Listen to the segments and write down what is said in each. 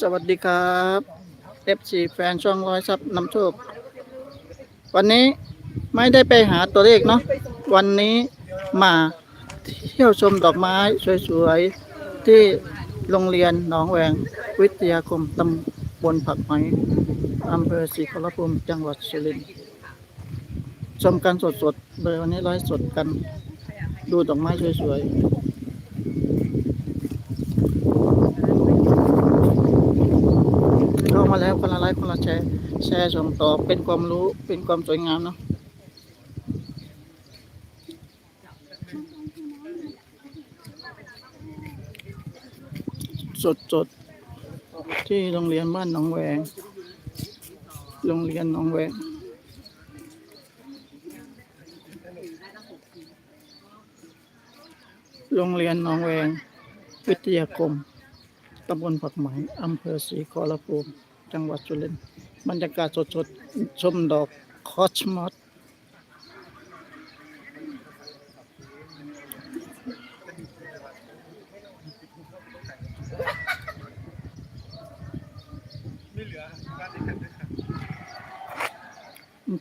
สวัสดีครับ FC แฟนช่องร้อยซับนำโชค วันนี้ไม่ได้ไปหาตัวเลขเนาะวันนี้มาเที่ยวชมดอกไม้สวยๆ ที่โรงเรียนหนองแหวง วิทยาคมตำบลผักไหมอำเภอศรีขอรภูมิจังหวัดสุรินทร์ชมกันสดๆเลยวันนี้ร้อยสดกัน ดูดอกไม้สวยๆ เข้ามาแล้วคนละไลค์คนละแชร์ แชร์ส่งต่อเป็นความรู้เป็นความสวยงามเนาะสดสดที่โรงเรียนบ้านหนองแวง โรงเรียนหนองแวงโรงเรียนหนองแวง วิทยาคม ตำบลผักไหมอำเภอศรีขอรภูมิ จังหวัดสุรินทร์ บรรยากาศสดๆ ชมดอกคอสมอส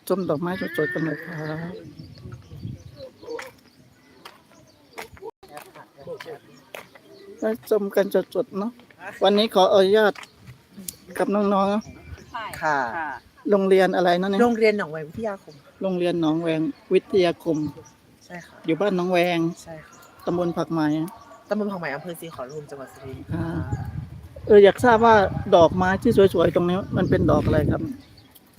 ชมดอกไม้สดๆกันเลยครับได้ชมกันสดๆเนาะวันนี้ขออนุญาตกับน้องๆ เนอะค่ะ โรงเรียนอะไรนะเนี่ยโรงเรียนหนองแวงวิทยาคมโรงเรียนหนองแวงวิทยาคม ใช่ค่ะ อยู่บ้านหนองแวงใช่ค่ะตำบลผักไหมตำบลผักไหมอำเภอศรีขอรภูมิจังหวัดสุรินทร์อ่าเอออยากทราบว่าดอกไม้ที่สวยๆตรงนี้มันเป็นดอกอะไรครับ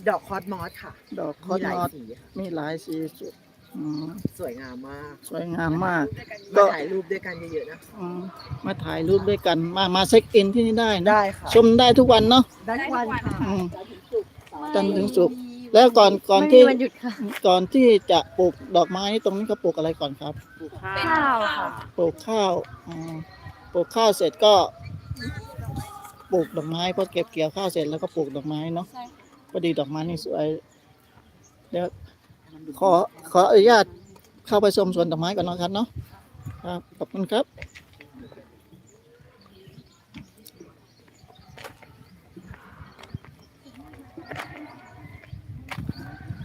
ดอกคอสมอสค่ะดอกคอมีสหลายมอสสีค่ะมีหลายสีสวย อืมสวยงามมากสวยงามมากมาก็ถ่ายรูปด้วยกันเยอะๆนะคะอืมมาถ่ายรูปด้วยกัน มามาเช็คอินที่นี่ได้นะได้ค่ะชมได้ทุกวันเนาะได้ทุกวันค่ะอืม จันทร์ถึงศุกร์ แล้วก่อนก่อนที่วันหยุดค่ะก่อนที่จะปลูกดอกไม้นี่ตรงนี้เขาปลูกอะไรก่อนครับ ข้าวค่ะ ปลูกข้าวอ๋อปลูกข้าวเสร็จก็ ปลูกดอกไม้พอเก็บเกี่ยวข้าวเสร็จแล้วก็ปลูกดอกไม้เนาะใช่พอดีดอกไม้นี่สวยเดี๋ยว ขอขออนุญาตเข้าไปชมสวนดอกไม้ก่อนนะครับเนาะครับขอบคุณครับ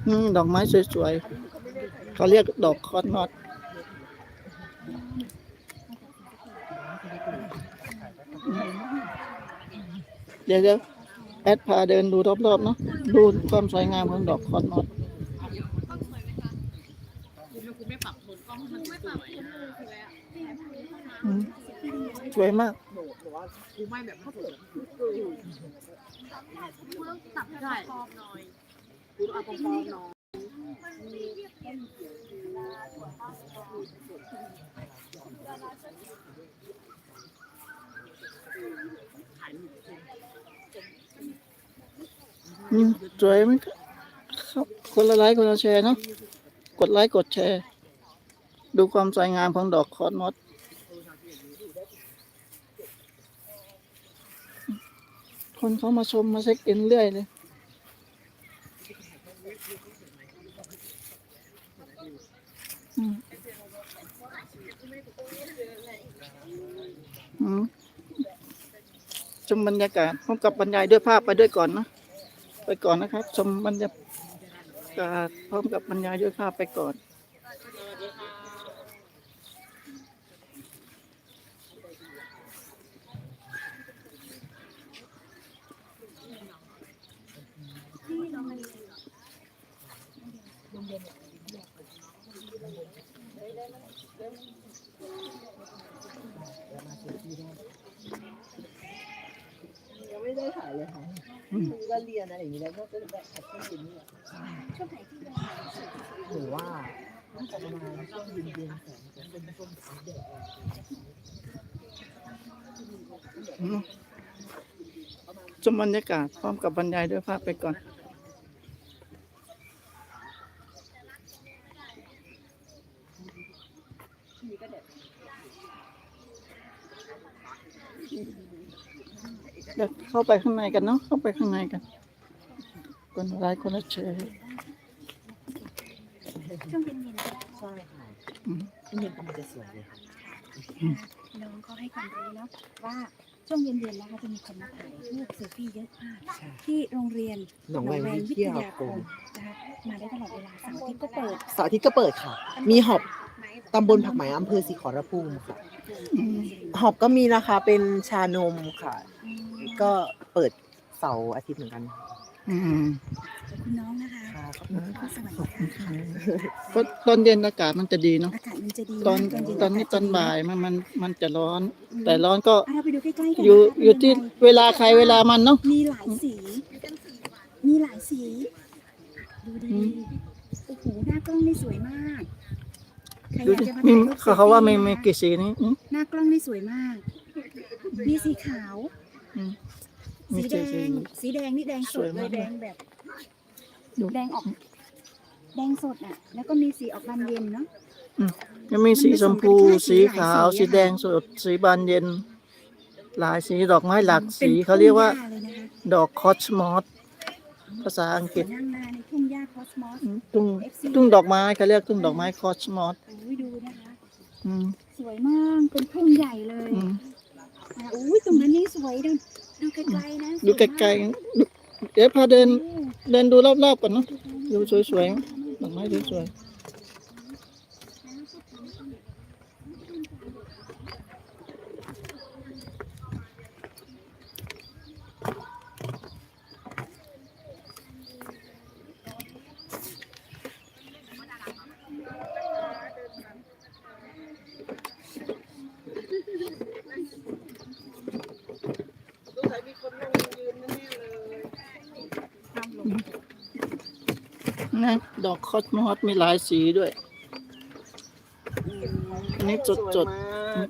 อืมดอกไม้สวยๆเขาเรียกดอกคอนนอตเดี๋ยวเดี๋ยวแอดพาเดินดูรอบๆเนาะดูความสวยงามของดอกคอนนอตอืม สวยมากใช่อืมสวยไหมครับคนละไลค์คนละแชร์เนาะกดไลค์กดแชร์ ดูความสวยงามของดอกคอนนอต คนเขามาชมมาเช็คอินเรื่อยเลย อืมอืมชมบรรยากาศพร้อมกับบรรยายด้วยภาพไปด้วยก่อนนะ ไปก่อนนะครับ ชมบรรยากาศพร้อมกับบรรยายด้วยภาพไปก่อน ยังไม่ได้ถ่ายเลยค่ะ อืม ก็ เรียนอะไรอย่างนี้แล้วก็จะแบบอัดเครื่องบินนี่แหละหรือว่าน่าจะประมาณช่วงเย็นๆแสงจะเป็นช่วงแดดอืมชมบรรยากาศพร้อมกับบรรยายด้วยภาพไปก่อน เดี๋ยวเข้าไปข้างในกันเนาะเข้าไปข้างในกันคนละไลค์คนละแชร์ช่วงเย็นใช่ค่ะอืมที่เย็นกำลังจะสวยเลยค่ะๆน้องเขาให้ความรู้เนาะว่าช่วงเย็นๆนะคะจะมีคนมาถ่ายรูปเซลฟี่เยอะมากที่โรงเรียนหนองแวงวิทยาคมนะคะมาได้ตลอดเวลาเสาร์อาทิตย์ก็เปิดเสาร์อาทิตย์ก็เปิดค่ะ มีหอบตำบลผักไหมอำเภอศรีขอรภูมิค่ะอืมหอบก็มีนะคะเป็นชานมค่ะ ก็เปิดเสาร์อาทิตย์เหมือนกัน อืมขอบคุณน้องนะคะค่ะขอบคุณค่ะสวัสดีค่ะเพราะตอนเย็นอากาศมันจะดีเนาะอากาศมันจะดีตอนมากเย็ตอนนี้กตศอนจะดีบ่ายมันมันมันจะร้อนอืมแต่ร้อนก็อะเราไปดูใกล้ๆกันอยู่นะคะอยู่ที่เป็นงไงเวลาใครเวลามันเนาะ มีหลายสี มีหลายสี ดูอืดีม ๆโอ้โหหน้ากล้องนี่สวยมากใครอดูยากดิจะมามีถ่ายรูปเขาเขาว่ามีซลฟี่มีนะคะกี่สีนี่อืมหน้ากล้องนี่สวยมาก มีสีขาวอืมมี สีแดสีสีงสีแดงนี่แดงสสวดยเลมากยแดงแบบดูแดงออกแดงสดอะ แล้วก็มีสีออกบานเย็นเนาะยังมีสีชมพูมันผสมกันแค่สีสีหลายขาว สีสีอะแดงสด สีบานเย็น หลายสีดอกไม้หลากป็นสีเขาเรียกว่าทุ่งหญ้เลยนะคะดอกคอสมอสภาษาอังกฤษนั่งนาในทุ่งหญ้าคอสมอสทุ่งทุ่งดอกไม้เขาเรียกทุ่งดอกไม้คอสมอสโอ้ยดูนะคะอืมสวยมากเป็นทุ่งใหญ่เลย อะอุ้ยตรงนั้นยิ่สวยดูดูไกลๆนะดูไกลๆดูเดี๋ยวพาเดินเดินดูรอบๆก่อนเนาะดูสวยๆดอกไม้สวยๆนะ ดอกคอสมอสมีหลายสีด้วย อันนี้จด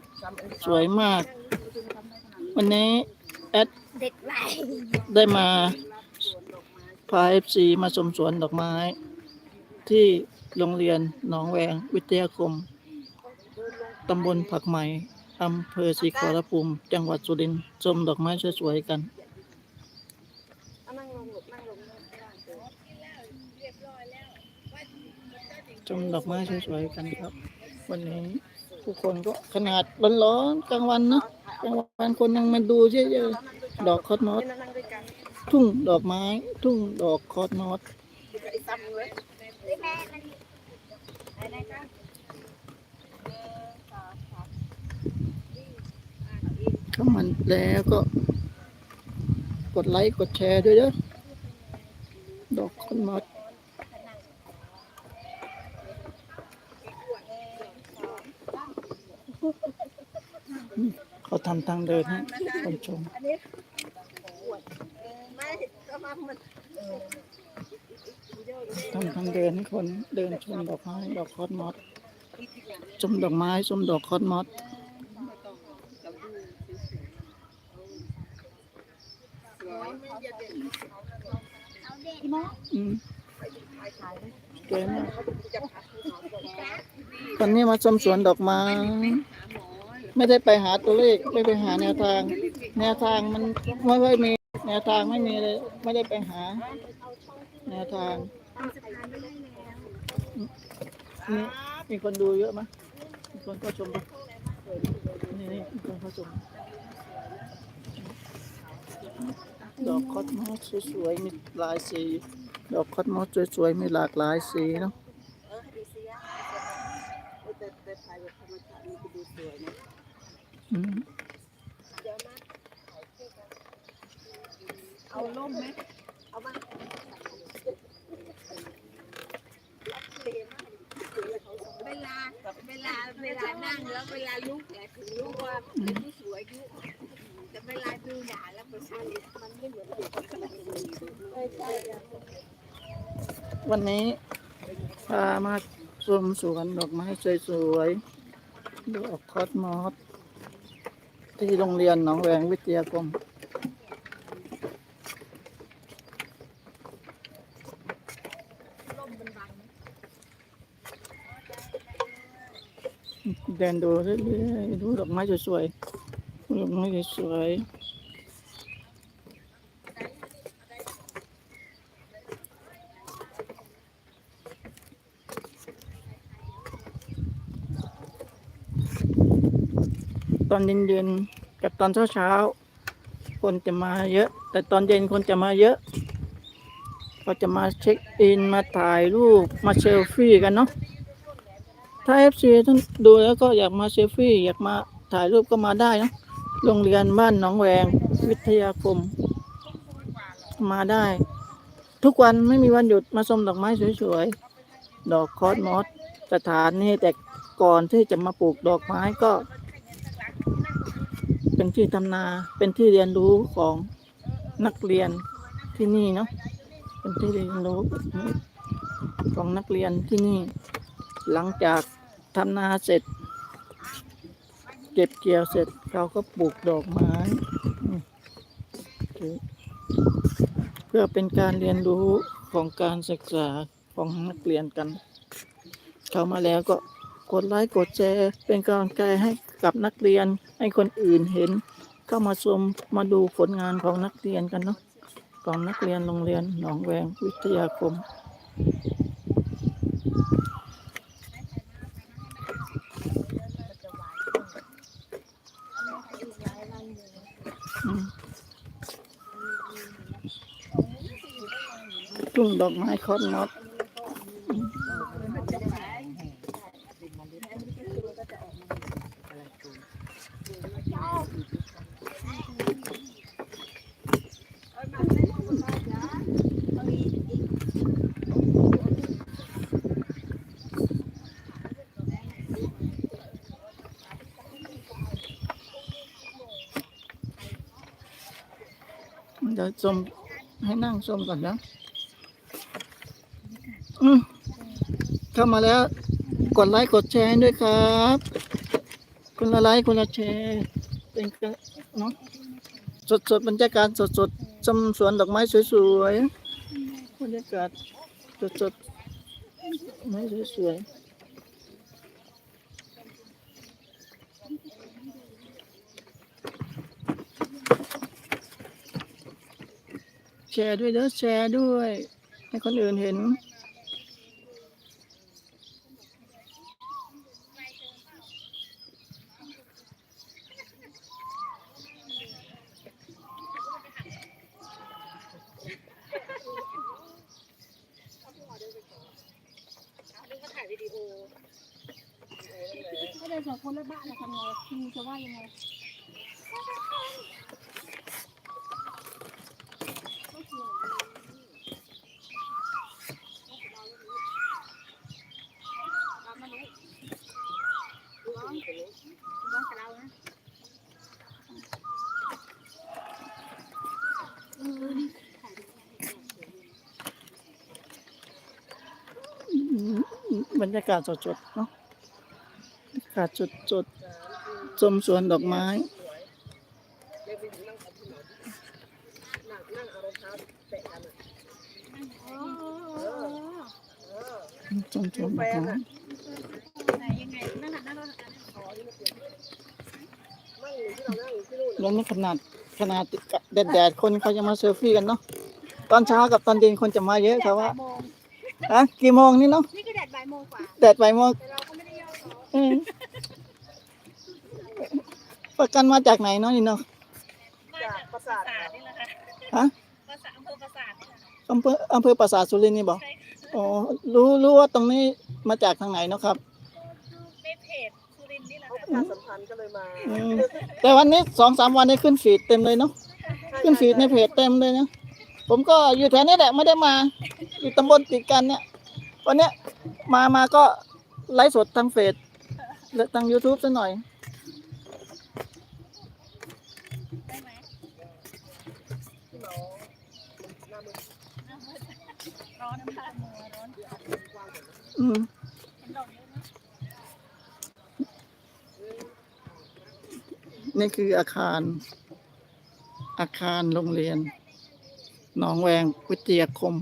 ๆสวยมาก วันนี้แอดไหลได้มาพาเอฟซีมาชมสวนดอกไม้ ที่โรงเรียนหนองแวงวิทยาคม ตำบลผักใหม่อำเภอศรีขอรภูมิ จังหวัดสุรินทร์ชมดอกไม้สวยๆกัน ชมดอกไม้สวยๆกันครับ วันนี้ทุกคนก็ขนาดร้อนๆกลางวันเนะกลางวันคนยังมาดูเยอะๆดอกคอสมอสทุ่งดอกไม้ ทุ่งดอกคอสมอสเข้ามันแล้วก็ กดไลค์กดแชร์ด้วยเด้อดอกคอสมอส เขาทำทางเดินให้คนชมทำทางเดินให้คนเดินชมดอกไม้ดอกคอสมอสชมดอกไม้ชมดอกคอสมอสพี่น้องอืมสวยมาก วันนี้มาชมสวนดอกไม้ ไม่ได้ไปหาตัวเลขไม่ไปหาแนวทาง แนวทางมันไม่ค่อยมีแนวทางไม่มีเลยไม่ได้ไปหา แนวทางนี่มีคนดูเยอะไหมมีคนเข้าชมปะนี่นี่มีคนเข้าชมดอกคอสมอสสวยๆมีหลายสี ดอกคอสมอสสวยๆมีหลากหลายสีเนาะ อืมเอาล่มไหมเอามาเวลาเวลาเวลานั่งแล้วเวลาลุกเนี่ถึงรู้ว่าเป็นผู้สูงอายุแต่เวลาดูหนาแล้วมันมันไม่เหมือนเด็กคนวันนี้พามาชมสวนดอกไม้สวยๆ ดอกคอสมอสที่โรงเรียนหนองแวงวิทยาคมเดินดูเรื่อยๆดูดอกไม้สวยๆดูดอกไม้สวยๆ อนเย็นๆกับตอนเช้าๆคนจะมาเยอะ แต่ตอนเย็นคนจะมาเยอะก็จะมาเช็คอินมาถ่ายรูปมาเซลฟี่กันเนาะถ้าเอฟซีท่านดูแล้วก็อยากมาเซลฟี่อยากมาถ่ายรูปก็มาได้เนาะโรงเรียนบ้านหนองแวงวิทยาคม มาได้ ทุกวันไม่มีวันหยุดมาชมดอกไม้สวยๆ ดอกคอสมอสสถานนี่แต่ก่อนที่จะมาปลูกดอกไม้ก็ เป็นที่ทำนา เป็นที่เรียนรู้ของนักเรียนที่นี่เนาะ เป็นที่เรียนรู้ของนักเรียนที่นี่ หลังจากทำนาเสร็จ เก็บเกี่ยวเสร็จเขาก็ปลูกดอกไม้ เพื่อเป็นการเรียนรู้ของการศึกษาของนักเรียนกัน เข้ามาแล้วก็กดไลค์กดแชร์เป็นกำลังใจให้ กับนักเรียนให้คนอื่นเห็นเข้ามาชมมาดูผลงานของนักเรียนกันเนาะของนักเรียนโรงเรียนหนองแวงวิทยาคมทุ่งดอกไม้คอสมอส ชมให้นั่งชมก่อนนะอืมเข้ามาแล้ว กดไลค์กดแชร์ด้วยครับคนละไลค์คนละแชร์เป็นกะเนาะสดสดบรรยากาศสดสดชมสวนดอกไม้สวยๆบรรยากาศสดสดไม้สวยๆ แชร์ด้วยเด้อแชร์ด้วย ให้คนอื่นเห็นสองคนแล้วบ้านจะทำไงคุณจะว่ายังไง บ รยากาศสดๆเนาะบรรยากาศสดๆชมสวนดอกไม้ชมสวนดอกไม้แล้วนี่ขนาดขนาดแดดๆคนเขาจะมาเซลฟี่กันเนาะตอนเช้ากับตอนเย็นคนจะมาเยอะครับว่าโมงอะกี่โมงนี่เนาะ แดดบ่ายโมงกว่าแดดไปโมงแต่เราก็ไม่ได้ย่อท้ออืมประกันมาจากไหนเนาะนี่เนาะจากปราสาทนี่แหละค่ะฮะปราสาทอำเภอปราสาทนี่แหละค่ะอำเภออำเภอปราสาทสุรินทร์นี่บอกใช่อ๋อรู้รู้ว่าตรงนี้มาจากทางไหนเนาะครับในเพจสุรินทร์นี่แหละเขาค่ะประชาสัมพันธ์ก็เลยมาอืมแต่วันนี้สองสามวันนี้ขึ้นฟีดเต็มเลยเนาะขึ้นฟีดในเพจเต็มเลยเนาะผมก็อยู่แถวนี้แหละไม่ได้มา อยู่ตำบลติดกันเนี่ย วันเนี้ยมามาก็ไลฟ์สดทางเฟซและทาง YouTube ซะหน่อย ได้ไหมร้อนน้ำตาลมัวร้อนอืมเห็นดอกเยอะไหมนี่คืออาคาร อาคารโรงเรียนหนองแวงวิทยาคม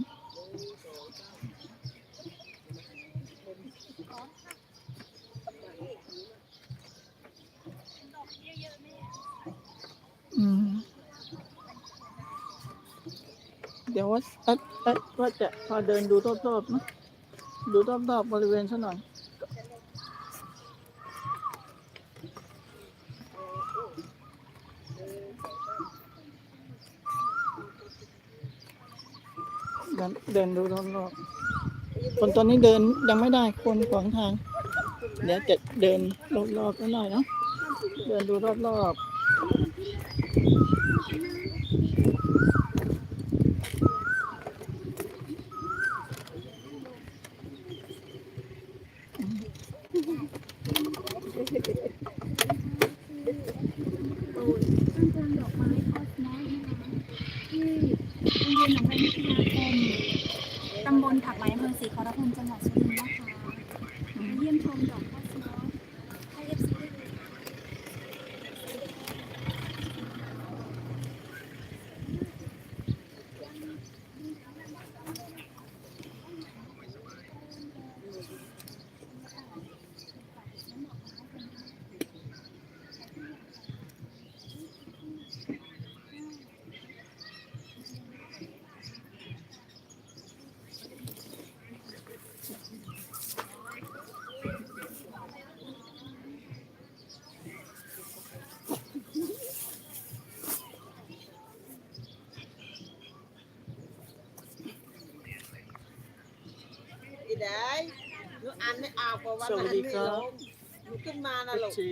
พอเดินดูรอบๆนะดูรอบๆบริเวณซะหน่อยเดินเดินดูรอบๆคนตอนนี้เดินยังไม่ได้คนขวางทาง เดี๋ยวจะเดินรอบๆกันหน่อยเนะเดินดูรอบๆานไม่ออกเพราะว่าสวัสดีครับ หนูขึ้นมานะๆลูกชี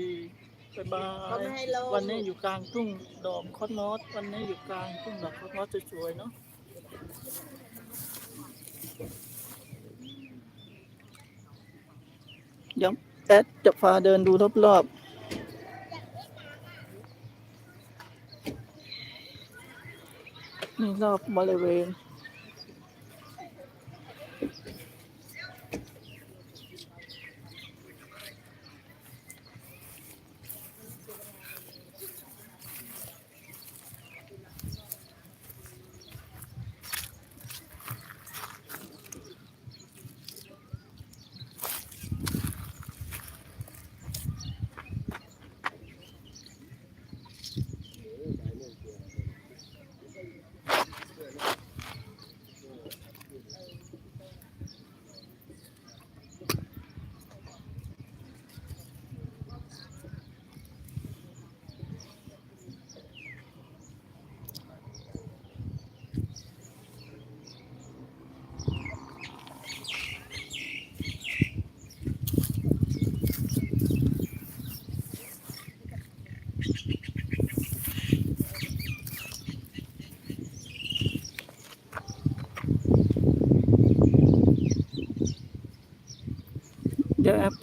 บ๊ายบาเขาไม่ยให้ลง วันนี้อยู่กลางทุ่งดอกคอสมอสวันนี้อยู่กลางทุ่งดอกคอสมอสสวยๆเนาะเดี๋ยวแอดจะพาเดินดูรอบๆนี่รอบบริเวณ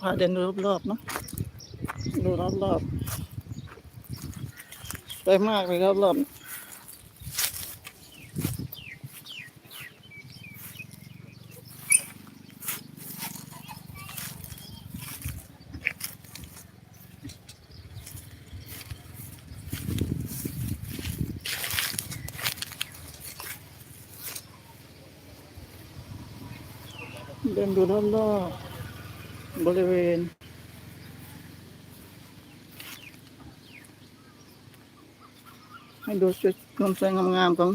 าเดินดูรอบๆเนาะดูรอบๆสวยมากเลยรอบๆเดินดูรอบๆ บริเวณ ให้ดูชุดความสวยงามๆของ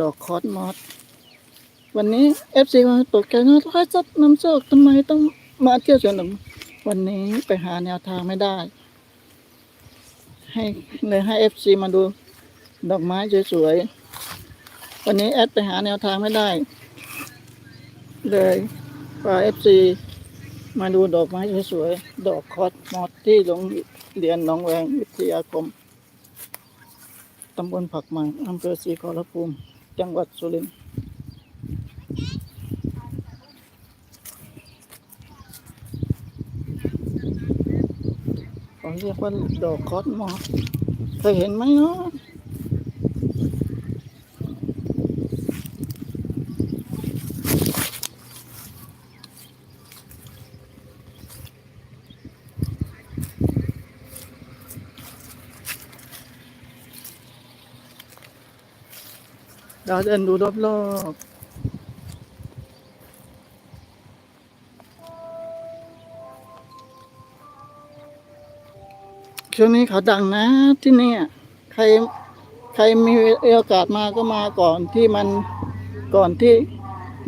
ดอกคอสมอสวันนี้เอฟซีมาตกใจนะถ้าจัดน้ำโชคทำไมต้องมาเที่ยวสวนหนุนวันนี้ไปหาแนวทางไม่ได้ ให้เลยให้เอฟซีมาดูดอกไม้สวยๆวันนี้แอดไปหาแนวทางไม่ได้ เลยพากเอฟซี มาดูดอกไม้สวยๆ ดอกคอสมอสที่โรงเรียนหนองแวงวิทยาคม ตำบลผักหมังอำเภอศรีขอรภูมิ จังหวัดสุรินทร์ เขาเรียกว่าดอกคอสมอสเคยเห็นไหมเนาะ เราเดินดูรอบๆช่วงนี้เขาดังนะที่นี่ใครใครมีโอกาสมาก็มาก่อนที่มันก่อนที่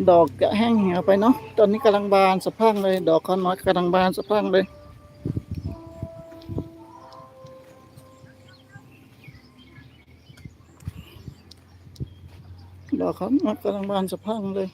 ดอกจะแห้งเหี่ยวไปเนาะตอนนี้กำลังบานสะพังเลย ดอกคอนมอสกำลังบานสะพังเลย ดอกเขางอกกำลังบานสะพังเลย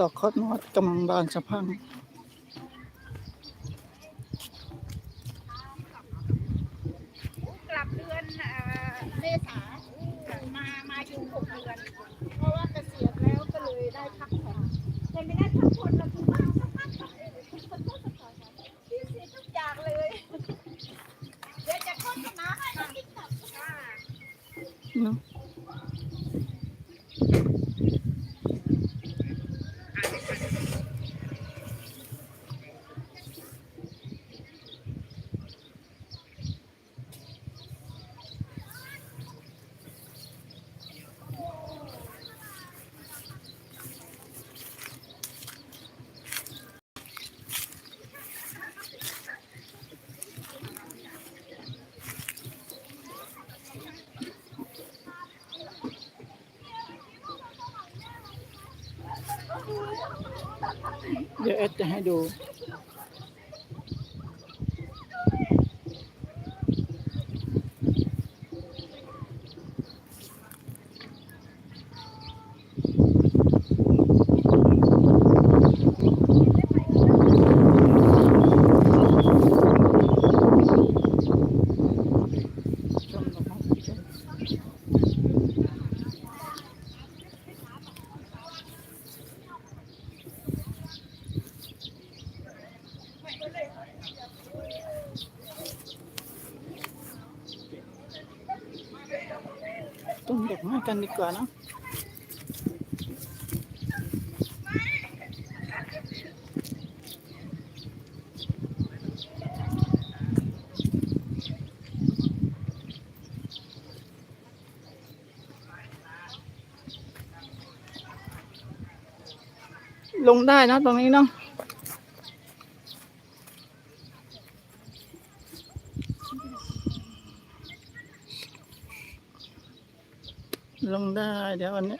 ดอกคอสมอสกำลังบานสะพัง กลับเดือนเอ่อเมษามามาอยู่หกเดือน เพราะว่าเกษียณแล้วก็เลยได้พักผ่อนแต่ไม่ได้พักผ่อนเราคือว่าพี่เสียทุกอย่างเลย เดี๋ยวจะโฆษณาให้ติ๊กต็อกค่ะ เจะให้ดู ชมดอกไม้ชมต้นดอ กันดีกว่าเนอะลงได้นะตรงนี้เนาะ ลงได้ เดี๋ยววันนี้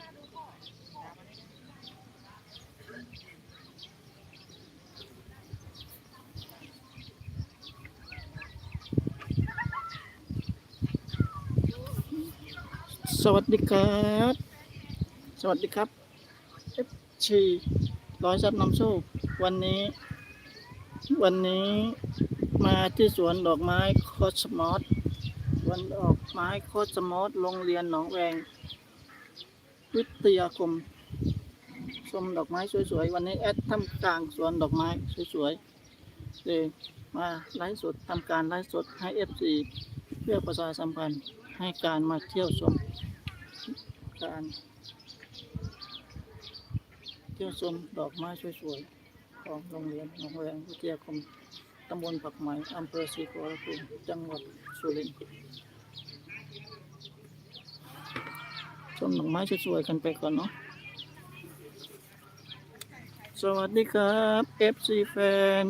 สวัสดีครับ สวัสดีครับชีร้อยซับน้ำโชค วันนี้ วันนี้มาที่สวนดอกไม้โคสมอสสวนดอกไม้โคสมอสโรงเรียนหนองแวง วิทยาคม ชมดอกไม้สวยๆ วันนี้แอดทำกลางสวนดอกไม้สวยๆเลยมาไลฟ์สดทำการไลฟ์สดให้เอฟซีเพื่อประชาสัมพันธ์ให้การมาเที่ยวชมการเที่ยวชมดอกไม้สวยๆ ของโรงเรียนหนองแวงวิทยาคมตำบลปักไหมอำเภอศรีขอรภูมิจังหวัดสุรินทร์ ชมดอกไม้สวยๆกันไปก่อนเนาะสวัสดีครับ FC แฟน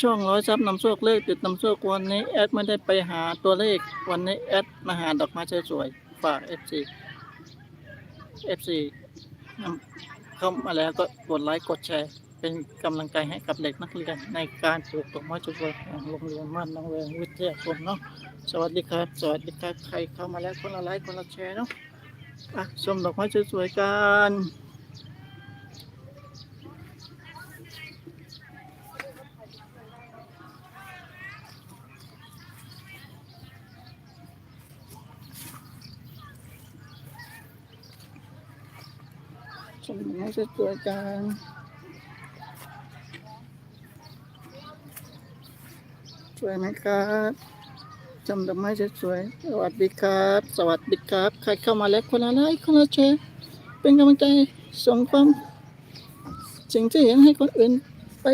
ช่องร้อยซับนำโชคเลขติดนำโชควันนี้แอดไม่ได้ไปหาตัวเลขวันนี้แอดมาหาดอกไม้สวยๆฝาก FC FC เข้ามาแล้วก็กดไลค์กดแชร์ เป็นกำลังใจให้กับเด็กนักเรียนในการปลูกดอกไม้สวยๆของโรงเรียนม่านน้องแวงวิทยาคมเนาะสวัสดีครับ สวัสดีครับใครเข้ามาแล้วคนละไลค์คนละแชร์เนาะอะชมดอกไม้สวยๆกันชมดอกไม้สวยๆกัน วยไหมครับจำดอกไม้สวยๆสวัสดีครับ สวัสดีครับ ใครเข้ามาแล้วคนละไลค์คนละแชร์เป็นกำลังใจส่งความสิ่งที่เห็นให้คนอื่นไป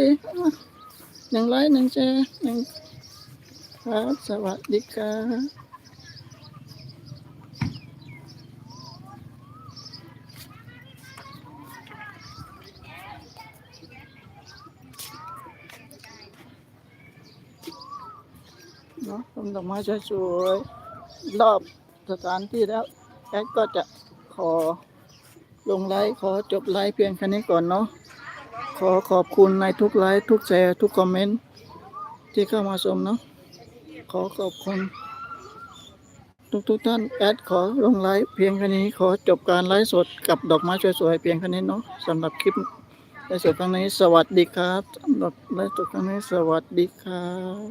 หนึ่งไลค์หนึ่งแชร์หนึ่งครับ สวัสดีครับ เนาะชม ดอกไม้สวยๆรอบสถานที่แล้วแอดก็จะขอลงไลฟ์ขอจบไลฟ์เพียงแค่นี้ก่อนเนาะขอขอบคุณในทุกไลฟ์ทุกแชร์ทุกคอมเมนต์ที่เข้ามาชมเนาะขอขอบคุณทุกทุกๆท่านแอดขอลงไลฟ์เพียงแค่นี้ขอจบการไลฟ์สดกับดอกไม้สวยๆเพียงแค่นี้เนาะสำหรับคลิปไลฟ์สดครั้งนี้สวัสดีครับสำหรับไลฟ์สดครั้งนี้สวัสดีครับ